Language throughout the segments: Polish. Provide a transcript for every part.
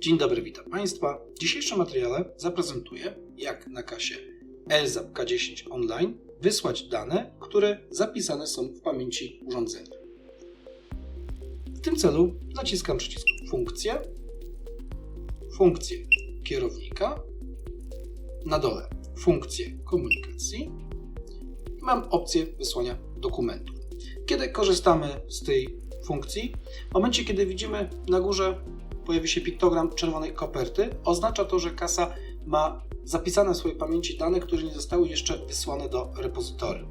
Dzień dobry, witam Państwa. W dzisiejszym materiale zaprezentuję, jak na kasie LZAP K10 Online wysłać dane, które zapisane są w pamięci urządzenia. W tym celu naciskam przycisk Funkcje, funkcję kierownika, na dole funkcję komunikacji i mam opcję wysłania dokumentów. Kiedy korzystamy z tej funkcji, w momencie kiedy widzimy na górze pojawi się piktogram czerwonej koperty, oznacza to, że kasa ma zapisane w swojej pamięci dane, które nie zostały jeszcze wysłane do repozytorium.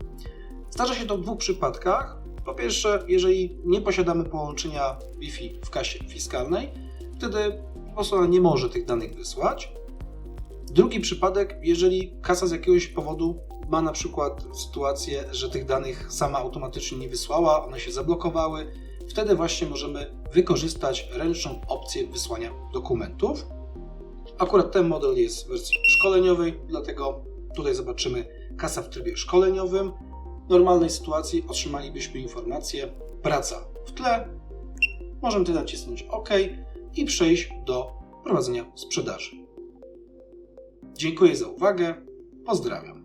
Zdarza się to w dwóch przypadkach. Po pierwsze, jeżeli nie posiadamy połączenia Wi-Fi w kasie fiskalnej, wtedy ona nie może tych danych wysłać. Drugi przypadek, jeżeli kasa z jakiegoś powodu ma na przykład sytuację, że tych danych sama automatycznie nie wysłała, one się zablokowały, wtedy właśnie możemy wykorzystać ręczną opcję wysłania dokumentów. Akurat ten model jest w wersji szkoleniowej, dlatego tutaj zobaczymy kasa w trybie szkoleniowym. W normalnej sytuacji otrzymalibyśmy informację praca w tle. Możemy tutaj nacisnąć OK i przejść do prowadzenia sprzedaży. Dziękuję za uwagę. Pozdrawiam.